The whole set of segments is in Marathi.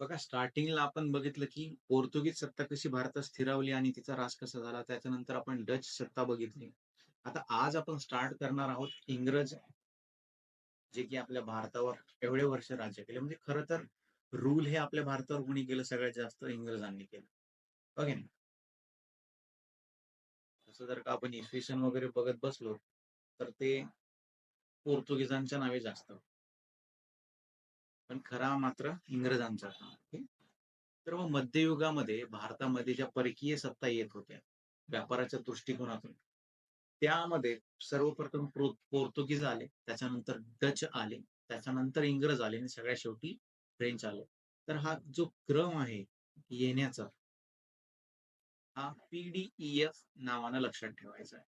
बघा स्टार्टिंगला आपण बघितलं की पोर्तुगीज सत्ता कशी भारतात स्थिरावली आणि तिचा राज कसा झाला त्याच्यानंतर आपण डच सत्ता बघितली. आता आज आपण स्टार्ट करणार आहोत इंग्रज जे की आपल्या भारतावर एवढे वर्ष राज्य केले. म्हणजे खरं तर रूल हे आपल्या भारतावर कोणी केलं सगळ्यात जास्त इंग्रजांनी केलं. ओके ना. तसं जर का आपण इसवी सन वगैरे बघत बसलो तर ते पोर्तुगीजांच्या नावे जास्त पण खरा मात्र इंग्रजांचा तर मग मध्ययुगामध्ये भारतामध्ये ज्या परकीय सत्ता येत होत्या व्यापाराच्या दृष्टिकोनातून त्यामध्ये सर्वप्रथम पोर्तुगीज आले त्याच्यानंतर डच आले त्याच्यानंतर इंग्रज आले आणि सगळ्यात शेवटी फ्रेंच आले. तर हा जो क्रम आहे येण्याचा हा पीडीईएफ नावानं लक्षात ठेवायचा आहे.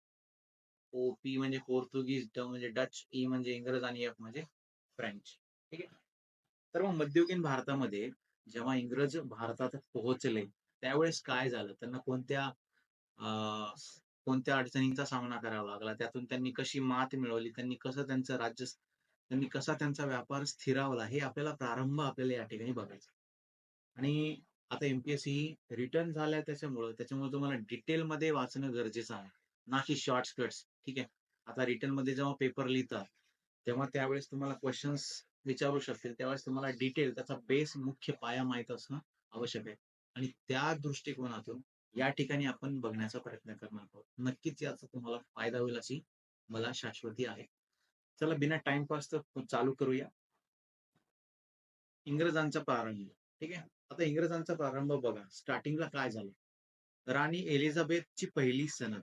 ओ पी म्हणजे पोर्तुगीज ड म्हणजे डच ई म्हणजे इंग्रज आणि एफ म्हणजे फ्रेंच. ठीक आहे? तर मग मध्ययुगीन भारतामध्ये जेव्हा इंग्रज भारतात पोहोचले त्यावेळेस काय झालं? त्यांना कोणत्या कोणत्या अडचणींचा सामना करावा लागला? त्यातून त्यांनी कशी मात मिळवली? त्यांनी कसं त्यांचं राज्य त्यांनी कसा त्यांचा व्यापार स्थिरावला? हे आपल्याला प्रारंभ आपल्याला या ठिकाणी बघायचा. आणि आता एमपीएससी ही रिटर्न झाल्या त्याच्यामुळं. त्याच्यामुळे तुम्हाला डिटेलमध्ये वाचणं गरजेचं आहे. ना की शॉर्टकट्स ठीक आहे? आता रिटर्नमध्ये जेव्हा पेपर लिहितात तेव्हा त्यावेळेस तुम्हाला क्वेश्चन्स विचारू शकतील. त्यावेळेस तुम्हाला डिटेल त्याचा बेस मुख्य पाया माहीत असणं आवश्यक आहे. आणि त्या दृष्टिकोनातून या ठिकाणी आपण बघण्याचा प्रयत्न करणार आहोत. नक्कीच याचा तुम्हाला फायदा होईल अशी मला शाश्वती आहे. चला बिना टाइमपास तर चालू करूया. इंग्रजांचा प्रारंभ. ठीक आहे? आता इंग्रजांचा प्रारंभ बघा. स्टार्टिंगला काय झालं? राणी एलिझाबेथची पहिली सनद.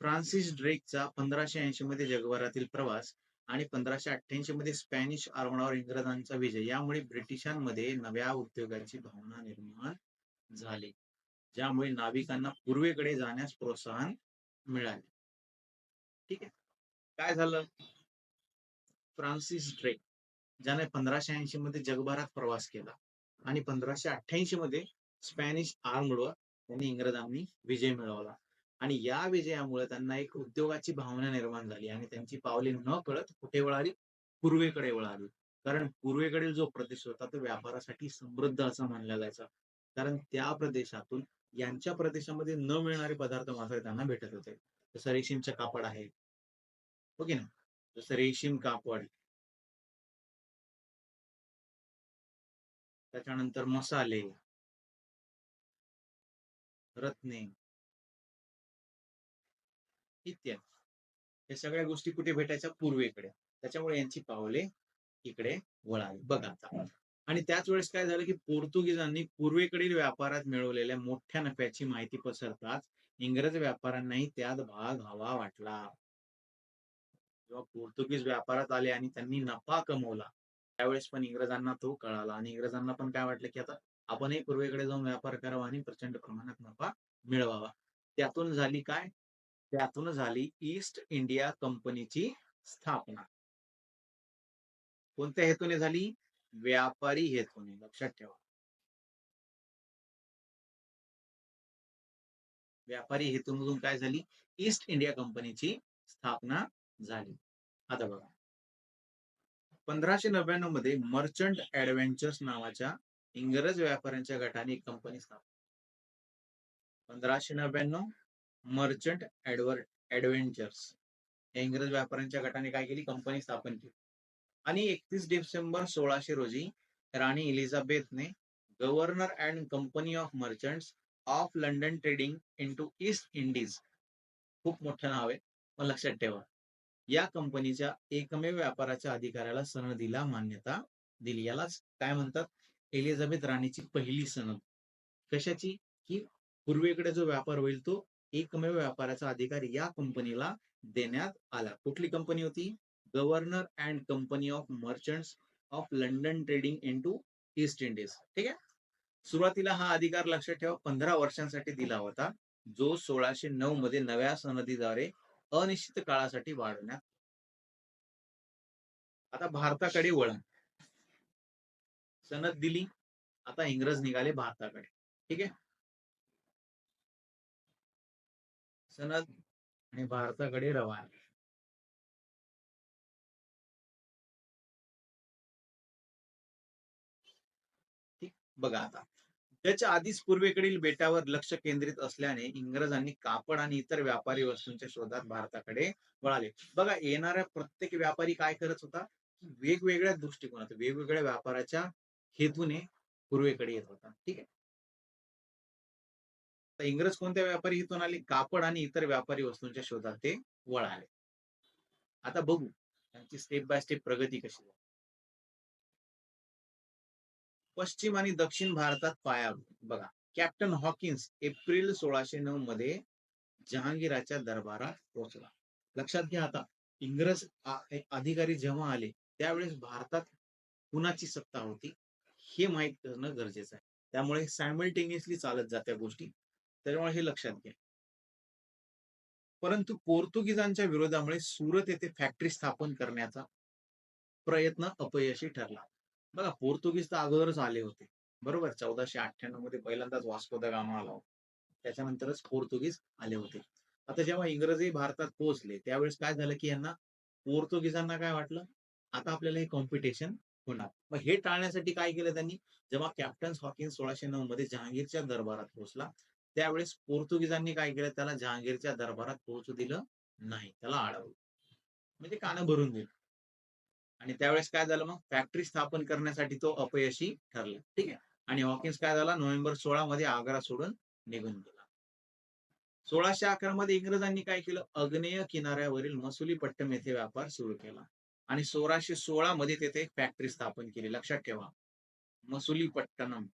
फ्रान्सिस ड्रेकचा पंधराशे ऐंशी मध्ये जगभरातील प्रवास आणि पंधराशे अठ्ठ्याऐंशी मध्ये स्पॅनिश आरवणावर इंग्रजांचा विजय. यामुळे ब्रिटिशांमध्ये नव्या उद्योगाची भावना निर्माण झाली ज्यामुळे नाविकांना पूर्वेकडे जाण्यास प्रोत्साहन मिळाले. ठीक आहे. काय झालं? फ्रान्सिस ड्रेक ज्याने पंधराशे ऐंशी मध्ये जगभरात प्रवास केला आणि पंधराशे अठ्ठ्याऐंशी मध्ये स्पॅनिश आर्मडवर त्यांनी इंग्रजांनी विजय मिळवला. आणि या विजयामुळे त्यांना एक उद्योगाची भावना निर्माण झाली आणि त्यांची पावले न कळत कुठे वळाली? पूर्वेकडे वळाली. कारण पूर्वेकडील जो प्रदेश होता तो व्यापारासाठी समृद्ध असा मानला जायचा. कारण त्या प्रदेशातून यांच्या प्रदेशामध्ये न मिळणारे पदार्थ मात्र त्यांना भेटत होते. जसं रेशीमचं कापड आहे. ओके ना? जसं रेशीम कापड. त्याच्यानंतर मसाले. रत्ने. इत्यादी. या सगळ्या गोष्टी कुठे भेटायच्या? पूर्वेकडे. त्याच्यामुळे यांची पावले इकडे वळाली बघा आता. आणि त्याच वेळेस काय झालं की पोर्तुगीजांनी पूर्वेकडील व्यापारात मिळवलेल्या मोठ्या नफ्याची माहिती पसरताच इंग्रज व्यापाऱ्यांनाही त्यात भाग हवा वाटला. जेव्हा पोर्तुगीज व्यापारात आले आणि त्यांनी नफा कमवला त्यावेळेस पण इंग्रजांना तो कळाला. आणि इंग्रजांना पण काय वाटलं की आता आपणही पूर्वेकडे जाऊन व्यापार करावा आणि प्रचंड प्रमाणात नफा मिळवावा. त्यातून झाली काय? त्यातून झाली ईस्ट इंडिया कंपनीची स्थापना. कोणत्या हेतूने झाली? व्यापारी हेतूने. लक्षात ठेवा. व्यापारी हेतूमधून काय झाली? ईस्ट इंडिया कंपनीची स्थापना झाली. आता बघा. पंधराशे नव्याण्णवमध्ये मर्चंट ऍडव्हेंचर्स नावाच्या इंग्रज व्यापाऱ्यांच्या गटाने एक कंपनी स्थापन पंधराशे नव्याण्णव मर्चंट ऍडवर ऍडव्हेंचर्स या इंग्रज व्यापाऱ्यांच्या गटाने काय केली? कंपनी स्थापन केली. आणि एकतीस डिसेंबर सोळाशे रोजी राणी इलिझाबेथने governor and company of merchants of London trading into East Indies खूप मोठं नाव आहे पण लक्षात ठेवा. या कंपनीच्या एकमेव व्यापाराच्या अधिकाऱ्याला सनदीला मान्यता दिली. यालाच काय म्हणतात? एलिझाबेथ राणीची पहिली सनद कशाची? की पूर्वेकडे जो व्यापार होईल तो एकमेव व्यापाराचा अधिकार या कंपनीला देण्यात आला. कुठली कंपनी होती? Governor and company of merchants of London trading into East Indies. ठीक आहे? सुरुवातीला हा अधिकार लक्षात ठेवा. पंधरा वर्षांसाठी दिला होता जो सोळाशे नऊ मध्ये नव्या सनदीद्वारे अनिश्चित काळासाठी वाढवण्यात आता भारताकडे वळण. सनद दिली आता इंग्रज निघाले भारताकडे. ठीक आहे? सनद आणि भारताकडे रवाना बघा आता. त्याच्या आधीच पूर्वेकडील बेटावर लक्ष केंद्रित असल्याने इंग्रजांनी कापड आणि इतर व्यापारी वस्तूंच्या शोधात भारताकडे वळाले. बघा येणाऱ्या प्रत्येक व्यापारी काय करत होता? वेगवेगळ्या दृष्टिकोनात वेगवेगळ्या व्यापाराच्या हेतूने पूर्वेकडे येत होता. ठीक आहे? इंग्रज कोणत्या व्यापारी हितून आले? कापड आणि इतर व्यापारी वस्तूंच्या शोधात ते वळाले आता बघू त्यांची स्टेप बाय स्टेप प्रगती कशी झाली. पश्चिम आणि दक्षिण भारतात पाया बघा. कॅप्टन हॉकिन्स एप्रिल सोळाशे नऊ मध्ये जहांगीराच्या दरबारात पोहोचला. लक्षात घ्या आता इंग्रज अधिकारी जेव्हा आले त्यावेळेस भारतात कुणाची सत्ता होती? हे माहीत करणं गरजेचं आहे. त्यामुळे सायमल्टेनियसली चालत जात्या गोष्टी. त्याच्यामुळे हे लक्षात घ्या. परंतु पोर्तुगीजांच्या विरोधामुळे सुरत येथे फॅक्टरी स्थापन करण्याचा प्रयत्न अपयशी ठरला. बघा पोर्तुगीज तर अगोदरच आले होते. बरोबर? चौदाशे अठ्ठ्याण्णवमध्ये पहिल्यांदाच वास्को द गामा आला होता. त्याच्यानंतरच पोर्तुगीज आले होते. आता जेव्हा इंग्रजी भारतात पोहोचले त्यावेळेस काय झालं की यांना पोर्तुगीजांना काय वाटलं? आता आपल्याला हे कॉम्पिटिशन होणार. मग हे टाळण्यासाठी काय केलं त्यांनी? जेव्हा कॅप्टन हॉकिन्स सोळाशे नऊ मध्ये जहांगीरच्या दरबारात पोहोचला त्यावेळेस पोर्तुगीजांनी काय केलं? त्याला जहांगीरच्या दरबारात पोहोचू दिलं नाही. त्याला अडवलं. म्हणजे कानं भरून दिलं. आणि त्यावेळेस काय झालं मग? फॅक्टरी स्थापन करण्यासाठी तो अपयशी ठरला. ठीक आहे? आणि हॉकिन्स काय झाला? नोव्हेंबर सोळा मध्ये आग्रा सोडून निघून गेला. सोळाशे अकरा मध्ये इंग्रजांनी काय केलं? अग्नेय किनाऱ्यावरील मसुलीपट्टम येथे व्यापार सुरू केला. आणि सोळाशे सोळा मध्ये तेथे एक फॅक्टरी स्थापन केली. लक्षात ठेवा. मसुलीपट्टणम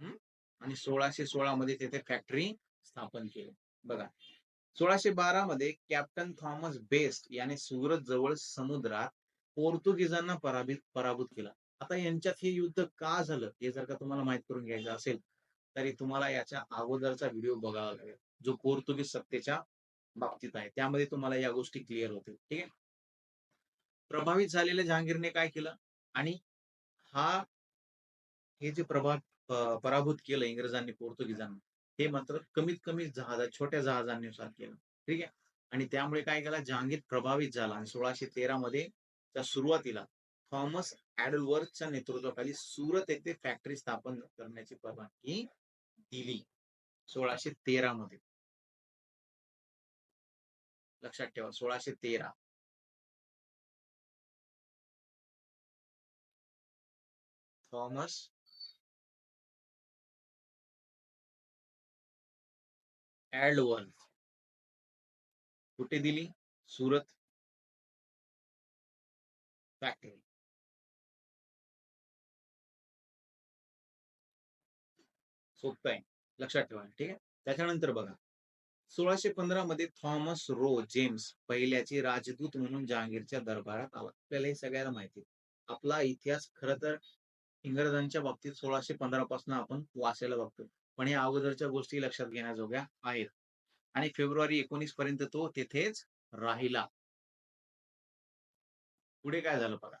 हम्म? आणि सोळाशे सोळा मध्ये तेथे फॅक्टरी स्थापन केली. बघा. सोळाशे बारा मध्ये कॅप्टन थॉमस बेस्ट याने सुरत जवळ समुद्रात पोर्तुगीजांना पराभूत पराभूत केला. आता यांच्यात हे युद्ध का झालं हे जर का तुम्हाला माहीत करून घ्यायचं असेल तरी तुम्हाला याच्या अगोदरचा व्हिडिओ बघावा लागेल जो पोर्तुगीज सत्तेच्या बाबतीत आहे. त्यामध्ये तुम्हाला या गोष्टी क्लिअर होतील. ठीक आहे? प्रभावित झालेल्या जहांगीरने काय केलं? आणि हा हे जे प्रभाव पराभूत केलं इंग्रजांनी पोर्तुगीजांना. हे मात्र कमीत कमी जहाजा छोट्या जहाजांनुसार केलं. ठीक आहे? आणि त्यामुळे काय केलं? जहांगीर प्रभावित झाला आणि सोळाशे तेरा मध्ये त्या सुरुवातीला थॉमस ऍडलवर्थच्या नेतृत्वाखाली सुरत येथे फॅक्टरी स्थापन करण्याची परवानगी दिली. सोळाशे तेरा मध्ये. लक्षात ठेवा सोळाशे तेरा. थॉमस ऍडवर्थ कुठे दिली? सुरत. फॅक्टरी. सोपं आहे. लक्षात ठेवा ठीक आहे? त्याच्यानंतर बघा. सोळाशे पंधरा मध्ये थॉमस रो जेम्स पहिल्याचे राजदूत म्हणून जहांगीरच्या दरबारात आला. आपल्याला हे सगळ्याला माहिती आहे. आपला इतिहास खर तर इंग्रजांच्या बाबतीत सोळाशे पंधरा पासून आपण वाचायला बघतो पण या अगोदरच्या गोष्टी लक्षात घेण्याजोग्या आहेत. आणि फेब्रुवारी एकोणीस पर्यंत तो तेथेच राहिला. पुढे काय झालं बघा?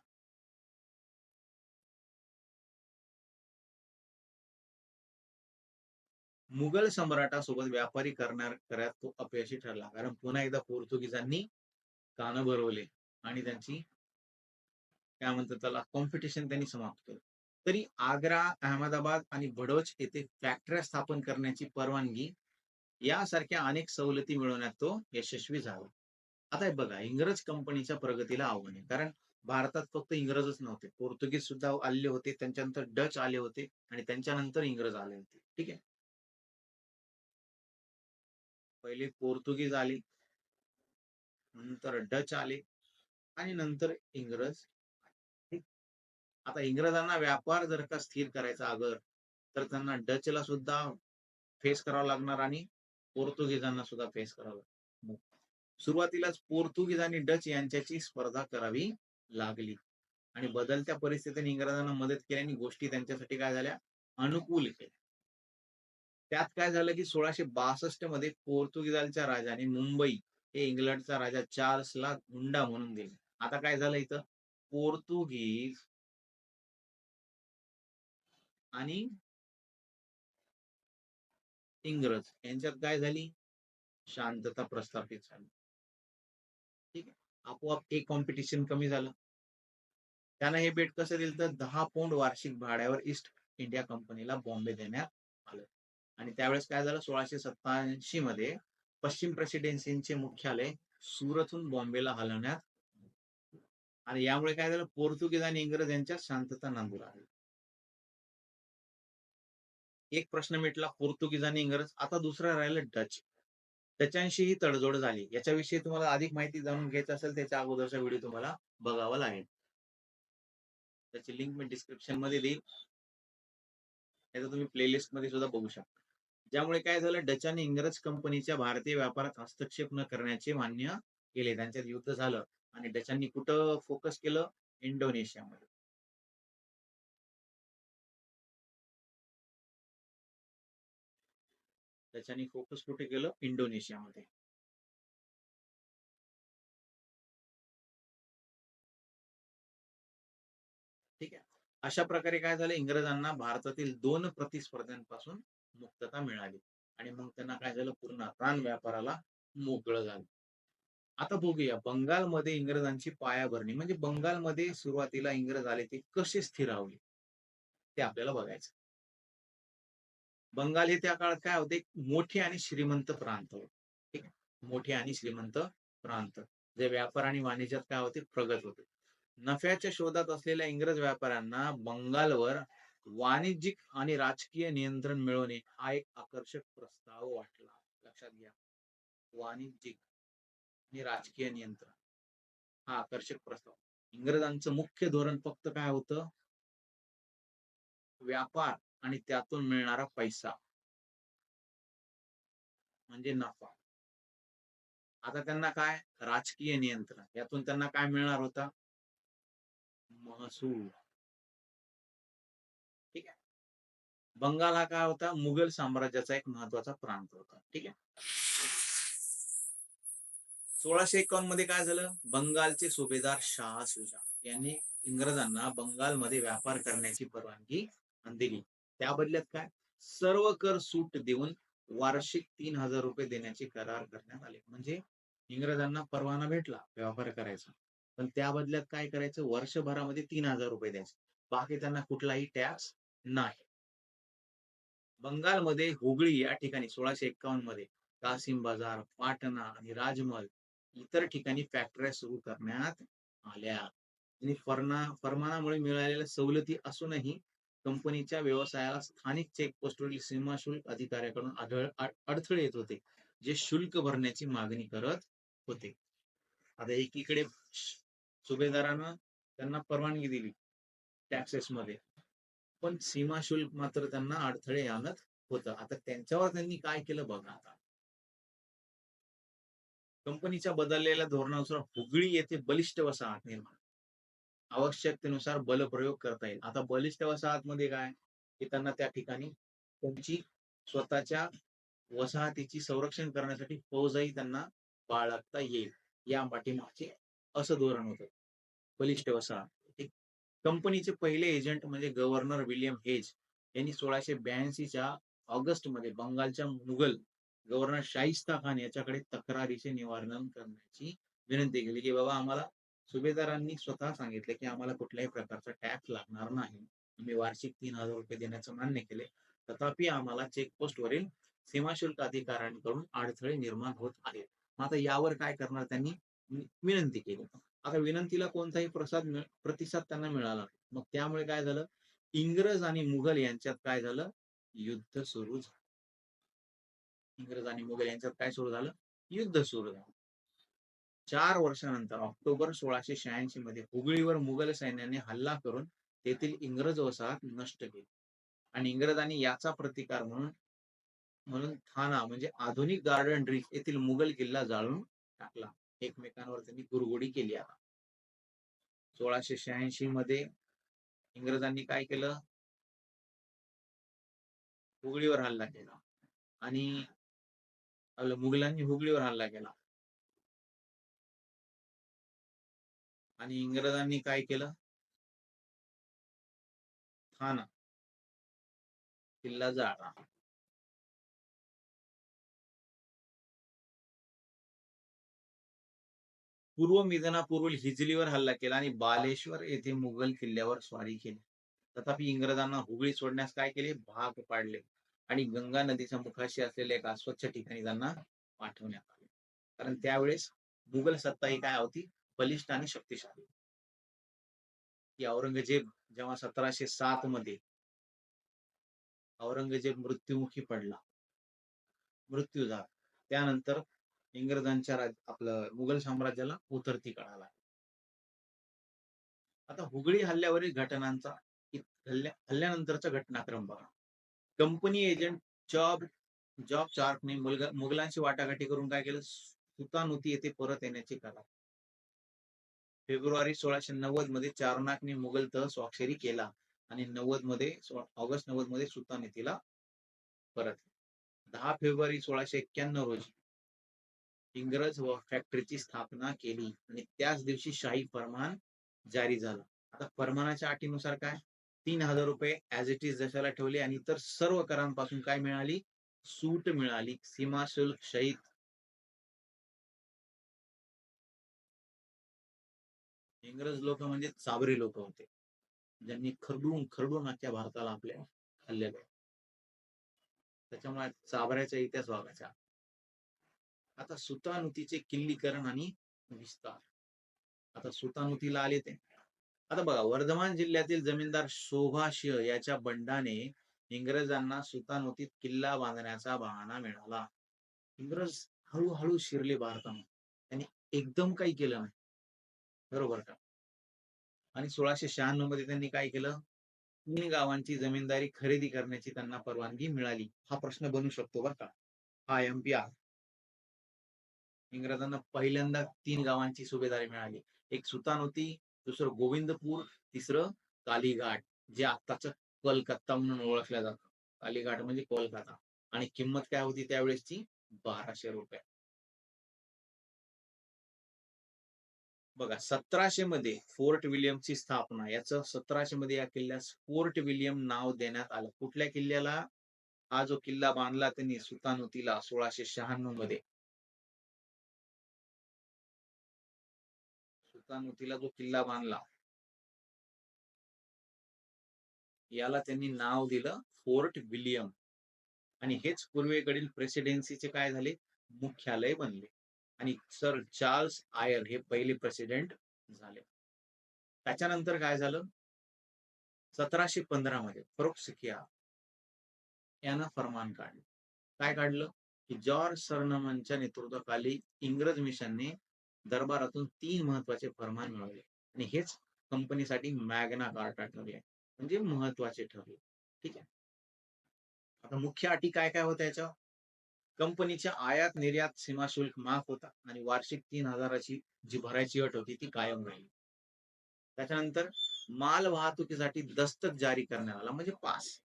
मुघल सम्राटासोबत व्यापारी करणार करण्यात तो अपयशी ठरला. कारण पुन्हा एकदा पोर्तुगीजांनी कानं भरवले आणि त्यांची काय म्हणतात त्याला कॉम्पिटिशन त्यांनी समाप्त केलं. तरी आग्रा अहमदाबाद आणि बडोच येथे फॅक्टऱ्या स्थापन करण्याची परवानगी यासारख्या अनेक सवलती मिळवण्यात तो यशस्वी झाला. आता बघा इंग्रज कंपनीच्या प्रगतीला आव्हान आहे. कारण भारतात फक्त इंग्रजच नव्हते. पोर्तुगीज सुद्धा आले होते त्यांच्यानंतर डच आले होते आणि त्यांच्यानंतर इंग्रज आले होते. ठीक आहे? पहिले पोर्तुगीज आले नंतर डच आले आणि नंतर इंग्रज आता इंग्रजांना व्यापार जर का स्थिर करायचा अगर तर त्यांना डचला सुद्धा फेस करावं लागणार आणि पोर्तुगीजांना सुद्धा फेस करावं लागणार. सुरुवातीलाच पोर्तुगीज आणि डच यांच्याची स्पर्धा करावी लागली. आणि बदलत्या परिस्थितीने इंग्रजांना मदत केल्याने गोष्टी त्यांच्यासाठी काय झाल्या? अनुकूल केल्या. त्यात काय झालं की सोळाशे बासष्टमध्ये पोर्तुगीजांच्या राजाने मुंबई हे इंग्लंडचा राजा चार्ल्सला हुंडा म्हणून दिले. आता काय झालं इथं? पोर्तुगीज आणि इंग्रज. यांच्यात काय झाली? शांतता प्रस्थापित झाली. ठीक आहे? आपोआप एक कॉम्पिटिशन कमी झालं. त्यांना हे बेट कसं दिलं तर दहा पौंड वार्षिक भाड्यावर ईस्ट इंडिया कंपनीला बॉम्बे देण्यात आलं. आणि त्यावेळेस काय झालं? सोळाशे सत्त्याऐंशी मध्ये पश्चिम प्रेसिडेन्सीचे मुख्यालय सुरतहून बॉम्बेला हलवण्यात आणि यामुळे काय झालं? पोर्तुगीज आणि इंग्रज यांच्यात शांतता नांदू लागली. एक प्रश्न मिटला पोर्तुगीज आणि इंग्रज आता दुसरा राहिलं डच. त्याच्याशी ही तडजोड झाली. याच्याविषयी तुम्हाला अधिक माहिती जाणून घ्यायची असेल त्याच्या अगोदरचा व्हिडिओ तुम्हाला बघावा लागेल. त्याची लिंक मी डिस्क्रिप्शनमध्ये देईल याचा तुम्ही प्लेलिस्टमध्ये सुद्धा बघू शकता. ज्यामुळे काय झालं डच आणि इंग्रज कंपनीच्या भारतीय व्यापारात हस्तक्षेप न करण्याचे मान्य केले. त्यांच्यात युद्ध झालं आणि डचांनी कुठं फोकस केलं? इंडोनेशियामध्ये. त्याच्यानी फोकस कुठे केलं? इंडोनेशियामध्ये. ठीक आहे. अशा प्रकारे काय झालं? इंग्रजांना भारतातील दोन प्रतिस्पर्ध्यांपासून मुक्तता मिळाली. आणि मग त्यांना काय झालं? पूर्ण रान व्यापाराला मोकळं झालं. आता बघूया. बंगालमध्ये इंग्रजांची पायाभरणी. म्हणजे बंगालमध्ये सुरुवातीला इंग्रज आले ते कसे स्थिरावले ते आपल्याला बघायचं बंगाल हे त्या काळात काय होते? एक मोठे आणि श्रीमंत प्रांत होते. मोठे आणि श्रीमंत प्रांत. जे व्यापार आणि वाणिज्यात काय होते? प्रगत होते. नफ्याच्या शोधात असलेल्या इंग्रज व्यापाऱ्यांना बंगालवर वाणिज्यिक आणि राजकीय नियंत्रण मिळवणे हा एक आकर्षक प्रस्ताव वाटला. लक्षात घ्या. वाणिज्यिक आणि राजकीय नियंत्रण हा आकर्षक प्रस्ताव. इंग्रजांचं मुख्य धोरण फक्त काय होतं? व्यापार आणि त्यातून मिळणारा पैसा. म्हणजे नफा. आता त्यांना काय? राजकीय नियंत्रण. यातून त्यांना काय मिळणार होता? महसूल. ठीक आहे. बंगाल हा काय होता? मुघल साम्राज्याचा एक महत्त्वाचा प्रांत होता. ठीक आहे. सोळाशे एकावन्नमध्ये काय झालं? बंगालचे सुभेदार शाह सुजा यांनी इंग्रजांना बंगालमध्ये व्यापार करण्याची परवानगी दिली. त्या बदल्यात काय? सर्व कर सूट देऊन वार्षिक तीन हजार रुपये देण्याचे करार करण्यात आले. म्हणजे इंग्रजांना परवाना भेटला व्यापार करायचा. पण त्या बदल्यात काय करायचं? वर्षभरामध्ये तीन हजार रुपये द्यायचे. बाकी त्यांना कुठलाही टॅक्स नाही. बंगालमध्ये हुगळी या ठिकाणी सोळाशे एक्कावन्नमध्ये कासिम बाजार पाटणा आणि राजमहल इतर ठिकाणी फॅक्टऱ्या सुरू करण्यात आल्या. आणि फरना फरमानामुळे मिळालेल्या सवलती असूनही कंपनीच्या व्यवसायाला स्थानिक चेकपोस्टवरील सीमा शुल्क अधिकाऱ्याकडून आढळ अडथळे येत होते जे शुल्क भरण्याची मागणी करत होते. आता एकीकडे सुभेदारानं त्यांना परवानगी दिली टॅक्सेस मध्ये पण सीमा शुल्क मात्र त्यांना अडथळे आणत होतं. आता त्यांच्यावर त्यांनी काय केलं बघा आता. कंपनीच्या बदललेल्या धोरणानुसार हुगळी येथे बलिष्ठ वसाहत निर्माण आवश्यकतेनुसार बलप्रयोग करता येईल. आता बलिष्ठ वसाहतमध्ये काय की त्यांना त्या ठिकाणी त्यांची स्वतःच्या वसाहतीची संरक्षण करण्यासाठी फौजही त्यांना बाळगता येईल. या पाठीमागचे असं धोरण होतं. बलिष्ठ वसाहत कंपनीचे पहिले एजंट म्हणजे गव्हर्नर विलियम हेज यांनी सोळाशे ब्याऐंशीच्या ऑगस्टमध्ये बंगालच्या मुघल गव्हर्नर शाहिस्ता खान याच्याकडे तक्रारीचे निवारण करण्याची विनंती केली की बाबा आम्हाला सुभेदारांनी स्वतः सांगितले की आम्हाला कुठल्याही प्रकारचा टॅक्स लागणार नाही. आम्ही वार्षिक तीन हजार रुपये देण्याचं मान्य केले. तथापि आम्हाला चेकपोस्ट वरील सीमाशुल्क अधिकाऱ्यांकडून अडथळे निर्माण होत आहेत. मग आता यावर काय करणार त्यांनी? विनंती केली. आता विनंतीला कोणताही प्रसाद प्रतिसाद त्यांना मिळाला नाही. मग त्यामुळे काय झालं? इंग्रज आणि मुघल यांच्यात काय झालं? युद्ध सुरू झालं. इंग्रज आणि मुघल यांच्यात काय सुरू झालं? युद्ध सुरू झालं. चार वर्षानंतर ऑक्टोबर सोळाशे शहाऐंशी मध्ये हुगळीवर मुघल सैन्याने हल्ला करून तेथील इंग्रज वसाहत नष्ट केली. आणि इंग्रजांनी याचा प्रतिकार म्हणून म्हणून थाना म्हणजे आधुनिक गार्डन रीच येथील मुघल किल्ला जाळून टाकला. एकमेकांवर त्यांनी गुरगुडी केली आता. सोळाशे शहाऐंशी मध्ये इंग्रजांनी काय केलं? हुगळीवर हल्ला केला. आणि मुघलांनी हुगळीवर हल्ला केला. आणि इंग्रजांनी काय केलं? ठाणा किल्ला जाळला पूर्व मिदनापूर्वी हिजलीवर हल्ला केला आणि बालेश्वर येथे मुघल किल्ल्यावर स्वारी केली. तथापि इंग्रजांना हुगळी सोडण्यास काय केले? भाग पाडले आणि गंगा नदीच्या मुखाशी असलेल्या एका स्वच्छ ठिकाणी त्यांना पाठवण्यात आले. कारण त्यावेळेस मुघल सत्ता ही काय होती? बलिष्ठ आणि शक्तिशाली. की औरंगजेब जेव्हा सतराशे सात मध्ये औरंगजेब मृत्युमुखी पडला. मृत्यू झाला. त्यानंतर इंग्रजांच्या राज आपलं मुघल साम्राज्याला उतरती कळाला आता हुगळी हल्ल्यावरील घटनांचा हल्ल्या हल्ल्यानंतरचा घटनाक्रम बघा. कंपनी एजंट जॉब जॉब चार्कने मुलगा मुघलांशी वाटाघाटी करून काय केलं? सुतानुती येथे परत येण्याची कला. फेब्रुवारी सोळाशे नव्वदमध्ये चारनाकने मुघल तह स्वाक्षरी केला आणि नव्वदमध्ये ऑगस्ट नव्वदमध्ये सुतानीतीला परत दहा फेब्रुवारी सोळाशे एक्क्याण्णव रोजी इंग्रज व फॅक्टरीची स्थापना केली आणि त्याच दिवशी शाही फरमान जारी झाला. आता फरमानाच्या अटीनुसार काय? तीन हजार रुपये ऍज इट इज जशाला ठेवले आणि इतर सर्व करांपासून काय मिळाली? सूट मिळाली. सीमा शुल्क शहीद इंग्रज लोक म्हणजे चाबरी लोक होते. ज्यांनी खरडून खरडून आजच्या भारताला आपल्या खाल्लेलं आहे. त्याच्यामुळे चाबऱ्याचा इतिहास वागायचा. आता सुतानुतीचे किल्लीकरण आणि विस्तार. आता सुतानुतीला आले ते. आता बघा वर्धमान जिल्ह्यातील जमीनदार शोभाशिय याच्या बंडाने इंग्रजांना सुतानुतीत किल्ला बांधण्याचा बहाणा मिळाला. इंग्रज हळूहळू शिरले भारतामध्ये. त्यांनी एकदम काही केलं नाही. बरोबर का? आणि सोळाशे शहाण्णवमध्ये त्यांनी काय केलं? तीन गावांची जमीनदारी खरेदी करण्याची त्यांना परवानगी मिळाली. हा प्रश्न बनू शकतो बरं का. हा एम पी आर इंग्रजांना पहिल्यांदा तीन गावांची सुभेदारी मिळाली. एक सुतान होती दुसरं गोविंदपूर तिसरं कालीघाट जे आत्ताचं कलकत्ता म्हणून ओळखलं जातं. कालीघाट म्हणजे कोलकाता. आणि किंमत काय होती त्यावेळेसची? बाराशे रुपये. बघा सतराशे मध्ये फोर्ट विलियमची स्थापना याचं सतराशे मध्ये या किल्ल्यास फोर्ट विलियम नाव देण्यात आलं. कुठल्या किल्ल्याला? हा जो किल्ला बांधला त्यांनी सुतानुतीला सोळाशे शहाण्णवमध्ये. सुतानुतीला जो किल्ला बांधला याला त्यांनी नाव दिलं फोर्ट विलियम. आणि हेच पूर्वेकडील प्रेसिडेन्सीचे काय झाले? मुख्यालय बनले. आणि सर चार्ल्स आयर हे पहिले प्रेसिडेंट झाले. त्याच्यानंतर काय झालं? सतराशे पंधरा मध्ये फरुख सिकिया यानं फरमान काढलं. काय काढलं? की जॉर्ज सरनमनच्या नेतृत्वाखाली इंग्रज मिशनने दरबारातून तीन महत्त्वाचे फरमान मिळवले. आणि हेच कंपनीसाठी मॅग्ना कार्टा ठरले म्हणजे महत्त्वाचे ठरले. ठीक आहे. आता मुख्य अटी काय काय होत्या याच्या कंपनीच्या आयात निर्यात सीमा शुल्क माफ होता आणि वार्षिक तीन हजाराची जी भरायची अट होती ती कायम राहिली. त्याच्यानंतर माल वाहतुकीसाठी दस्तक जारी करण्यात आला म्हणजे पास.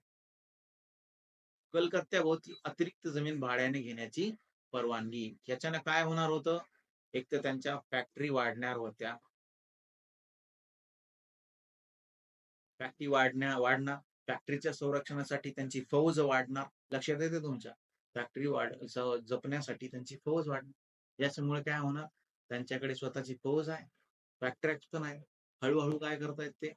कलकत्त्याभोवती अतिरिक्त जमीन भाड्याने घेण्याची परवानगी. याच्यानं काय होणार होतं? एक तर त्यांच्या फॅक्टरी वाढणार होत्या. फॅक्टरी वाढण्या वाढणार. फॅक्टरीच्या संरक्षणासाठी त्यांची फौज वाढणार. लक्षात येते तुमच्या? फॅक्टरी वाढ जपण्यासाठी त्यांची फौज वाढणार याच्यामुळे काय होणार? त्यांच्याकडे स्वतःची फौज आहे. फॅक्टरी पण आहे. हळूहळू काय करतायत ते?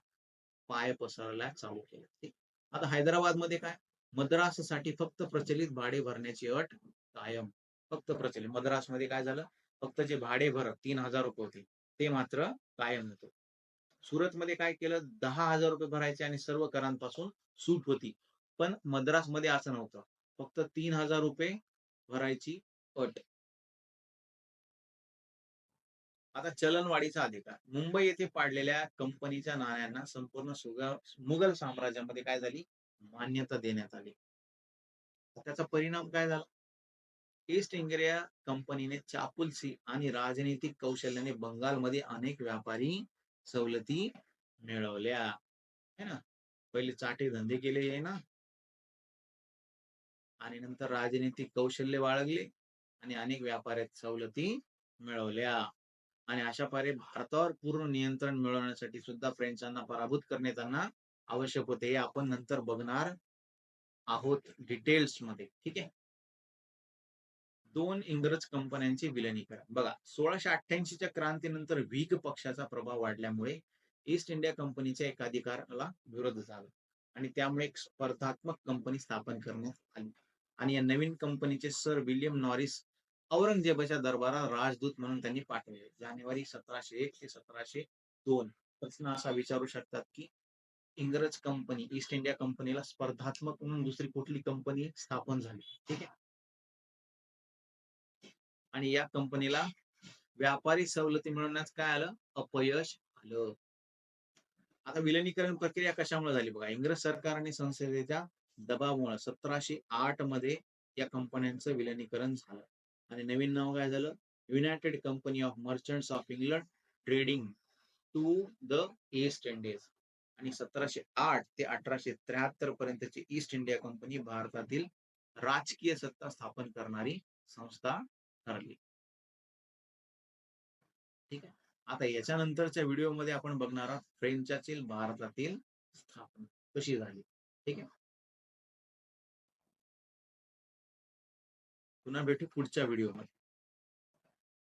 पाय पसरायला चालू केले आता हैदराबादमध्ये काय? मद्राससाठी फक्त प्रचलित भाडे भरण्याची अट कायम. फक्त प्रचलित. मद्रासमध्ये काय झालं? फक्त जे भाडे भर तीन हजार रुपये होते. ते मात्र कायम होतं सुरत मध्ये काय केलं? दहा हजार रुपये भरायचे आणि सर्व करांपासून सूट होती. पण मद्रासमध्ये असं नव्हतं. फक्त तीन हजार रुपये भरायची अट. आता चलनवाढीचा अधिकार. मुंबई येथे पाडलेल्या कंपनीच्या नाण्यांना संपूर्ण सुगा मुघल साम्राज्यामध्ये काय झाली? मान्यता देण्यात आली. त्याचा परिणाम काय झाला? ईस्ट इंडिया कंपनीने चापुलसी आणि राजनैतिक कौशल्याने बंगालमध्ये अनेक व्यापारी सवलती मिळवल्या. है ना? पहिले चाटे धंदे केले आहे ना? आणि नंतर राजनीतिक कौशल्य बाळगले आणि अनेक व्यापाऱ्यात सवलती मिळवल्या. आणि अशा प्रकारे भारतावर पूर्ण नियंत्रण मिळवण्यासाठी सुद्धा फ्रेंचांना पराभूत करणे त्यांना आवश्यक होते. हे आपण नंतर बघणार आहोत डिटेल्समध्ये. ठीक आहे? दोन इंग्रज कंपन्यांचे विलनीकरण. बघा सोळाशे अठ्ठ्याऐंशीच्या क्रांतीनंतर व्हीग पक्षाचा प्रभाव वाढल्यामुळे ईस्ट इंडिया कंपनीच्या एकाधिकाराला विरोध झाला. आणि त्यामुळे एक स्पर्धात्मक कंपनी स्थापन करण्यात आली. आणि या नवीन कंपनीचे सर विल्यम नॉरिस औरंगजेबाच्या दरबारात राजदूत म्हणून त्यांनी पाठवले. जानेवारी सतराशे एक ते सतराशे दोन. प्रश्न असा विचारू शकतात की इंग्रज कंपनी ईस्ट इंडिया कंपनीला स्पर्धात्मक म्हणून दुसरी कुठली कंपनी स्थापन झाली? ठीक आहे? आणि या कंपनीला व्यापारी सवलती मिळवण्यात काय आलं? अपयश आलं. आता विलनीकरण प्रक्रिया कशामुळे झाली बघा? इंग्रज सरकार आणि संसदेच्या दबावामुळे सतराशे आठमध्ये या कंपन्यांचं विलनीकरण झालं. आणि नवीन नाव काय झालं? United company of merchants of England trading to the East Indies आणि सतराशे आठ ते अठराशे त्र्याहत्तर पर्यंतची ईस्ट इंडिया कंपनी भारतातील राजकीय सत्ता स्थापन करणारी संस्था ठरली. ठीक आहे? आता याच्यानंतरच्या व्हिडिओमध्ये आपण बघणार आहोत फ्रेंचातील भारतातील स्थापना कशी झाली. ठीक आहे? पुन्हा भेटू पुढच्या व्हिडिओमध्ये.